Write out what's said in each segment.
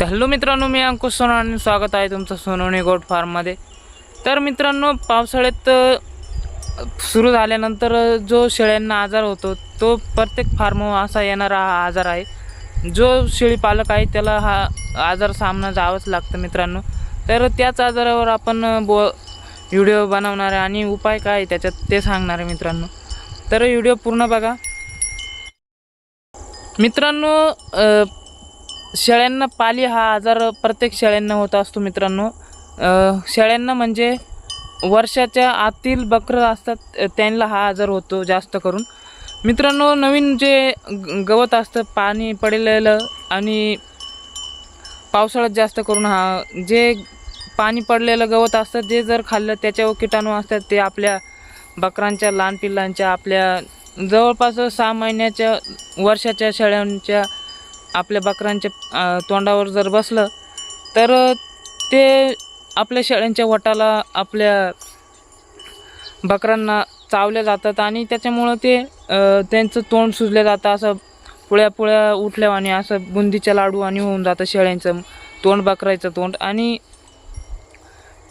तर हॅलो मित्रांनो मी अंकुश सोनवणे स्वागत आहे तुमचं सोनवणे गोट फार्ममध्ये. तर मित्रांनो पावसाळ्यात सुरू झाल्यानंतर जो शेळ्यांना आजार होतो तो प्रत्येक फार्म असा येणारा हा आजार आहे. जो शेळी पालक आहे त्याला हा आजार सामना जावंच लागतं मित्रांनो. तर त्याच आजारावर आपण बो व्हिडिओ बनवणार आहे आणि उपाय काय आहे त्याच्यात ते सांगणार आहे मित्रांनो. तर व्हिडिओ पूर्ण बघा. मित्रांनो शेळ्यांना पाली हा आजार प्रत्येक शेळ्यांना होत असतो मित्रांनो. शेळ्यांना म्हणजे वर्षाच्या आतील बकरं असतात त्यांना हा आजार होतो जास्त करून. मित्रांनो नवीन जे ग- गवत असतं पाणी पडलेलं आणि पावसाळ्यात जास्त करून हा जे पाणी पडलेलं गवत असतं जे जर खाल्लं त्याच्यावर किटाणू असतात ते आपल्या बकरांच्या लहान पिल्लांच्या आपल्या जवळपास सहा महिन्याच्या वर्षाच्या शेळ्यांच्या आपल्या बकरांच्या तोंडावर जर बसलं तर ते आपल्या शेळ्यांच्या वटाला आपल्या बकरांना चावल्या जातात आणि त्याच्यामुळं ते त्यांचं तोंड सुजलं जातं. असं पुळ्या पुळ्या उठल्या आणि असं बुंदीच्या लाडू आणि होऊन जातं शेळ्यांचं तोंड बकरायचं तोंड. आणि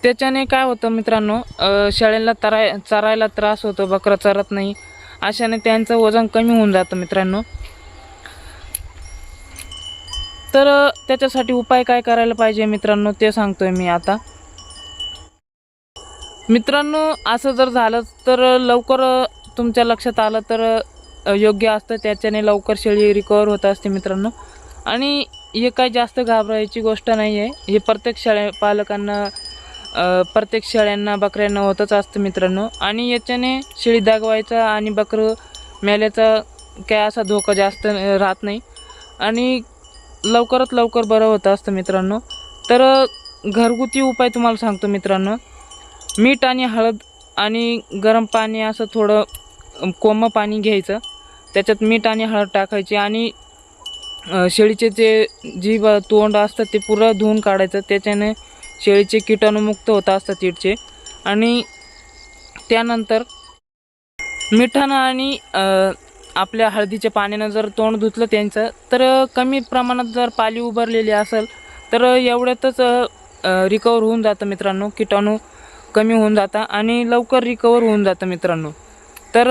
त्याच्याने काय होतं मित्रांनो शेळ्यांना तराय चरायला त्रास होतो बकरं चरत नाही. अशाने त्यांचं वजन कमी होऊन जातं मित्रांनो. तर त्याच्यासाठी उपाय काय करायला पाहिजे मित्रांनो ते सांगतोय मी आता. मित्रांनो असं जर झालं तर लवकर तुमच्या लक्षात आलं तर योग्य असतं. त्याच्याने लवकर शेळी रिकवर होत असते मित्रांनो. आणि हे काही जास्त घाबरायची गोष्ट नाही आहे हे प्रत्येक शाळे पालकांना प्रत्येक शेळ्यांना बकऱ्यांना होतच असतं मित्रांनो. आणि याच्याने शेळी दागवायचा आणि बकरं मेल्याचा काय असा धोका जास्त राहत नाही. आणि लवकरात लवकर बरं होतं असतं मित्रांनो. तर घरगुती उपाय तुम्हाला सांगतो मित्रांनो. मीठ आणि हळद आणि गरम पाणी असं थोडं कोमं पाणी घ्यायचं. त्याच्यात मीठ आणि हळद टाकायची आणि शेळीचे जे जी तोंड असतं ते पुरं धुवून काढायचं. त्याच्याने शेळीचे कीटाणुमुक्त होत असतात तीडचे आणि त्यानंतर मिठानं आणि आपल्या हळदीच्या पाण्यानं जर तोंड धुतलं त्यांचं तर कमी प्रमाणात जर पाली उभारलेली असेल तर एवढ्यातच रिकवर होऊन जातं मित्रांनो. किटाणू कमी होऊन जातं आणि लवकर रिकवर होऊन जातं मित्रांनो. तर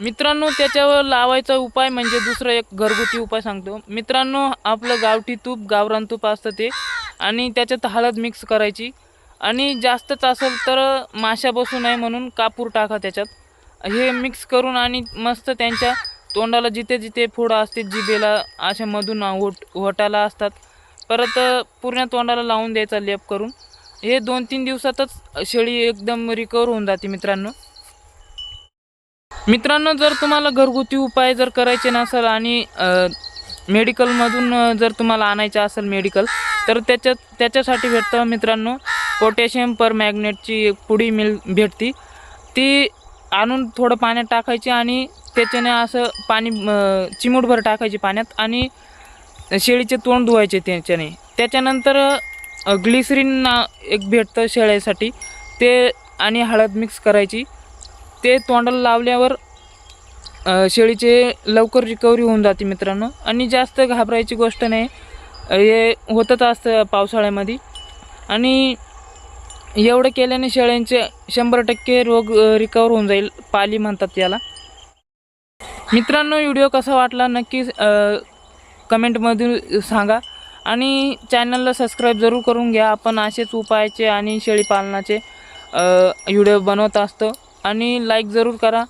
मित्रांनो त्याच्यावर लावायचा उपाय म्हणजे दुसरं एक घरगुती उपाय सांगतो. मित्रांनो आपलं गावठी तूप गावरान तूप असतं ते आणि त्याच्यात हळद मिक्स करायची. आणि जास्तच असेल तर माशा बसू नये म्हणून कापूर टाका त्याच्यात. हे मिक्स करून आणि मस्त त्यांच्या तोंडाला जिथे जिथे फोडं असते जिभेला अशा मधून ओट ओटाला असतात. परत पूर्ण तोंडाला लावून द्यायचा लेप करून. हे दोन तीन दिवसातच शेळी एकदम रिकवर होऊन जाते मित्रांनो. मित्रांनो जर तुम्हाला घरगुती उपाय जर करायचे नसेल आणि मेडिकलमधून जर तुम्हाला आणायचं असेल मेडिकल तर त्याच्यात त्याच्यासाठी भेटतं मित्रांनो पोटॅशियम पर मॅग्नेटची एक पुडी मिल भेटती. ती आणून थोडं पाण्यात टाकायचे आणि त्याच्याने असं पाणी चिमूटभर टाकायची पाण्यात आणि शेळीचे तोंड धुवायचे त्याच्याने. त्याच्यानंतर ग्लिसरीन ना एक भेटतं शेळ्यासाठी. ते आणि हळद मिक्स करायची. ते तोंडाला लावल्यावर शेळीचे लवकर रिकव्हरी होऊन जाते मित्रांनो. आणि जास्त घाबरायची गोष्ट नाही. हे होतच असतं पावसाळ्यामध्ये. आणि एवढं केल्याने शेळ्यांचे शंभर टक्के रोग रिकवर होऊन जाईल पाली म्हणतात याला. मित्रांनो व्हिडिओ कसा वाटला नक्की कमेंटमधून सांगा. आणि चॅनलला सबस्क्राईब जरूर करून घ्या. आपण असेच उपायाचे आणि शेळीपालनाचे व्हिडिओ बनवत असतो. आणि लाईक जरूर करा.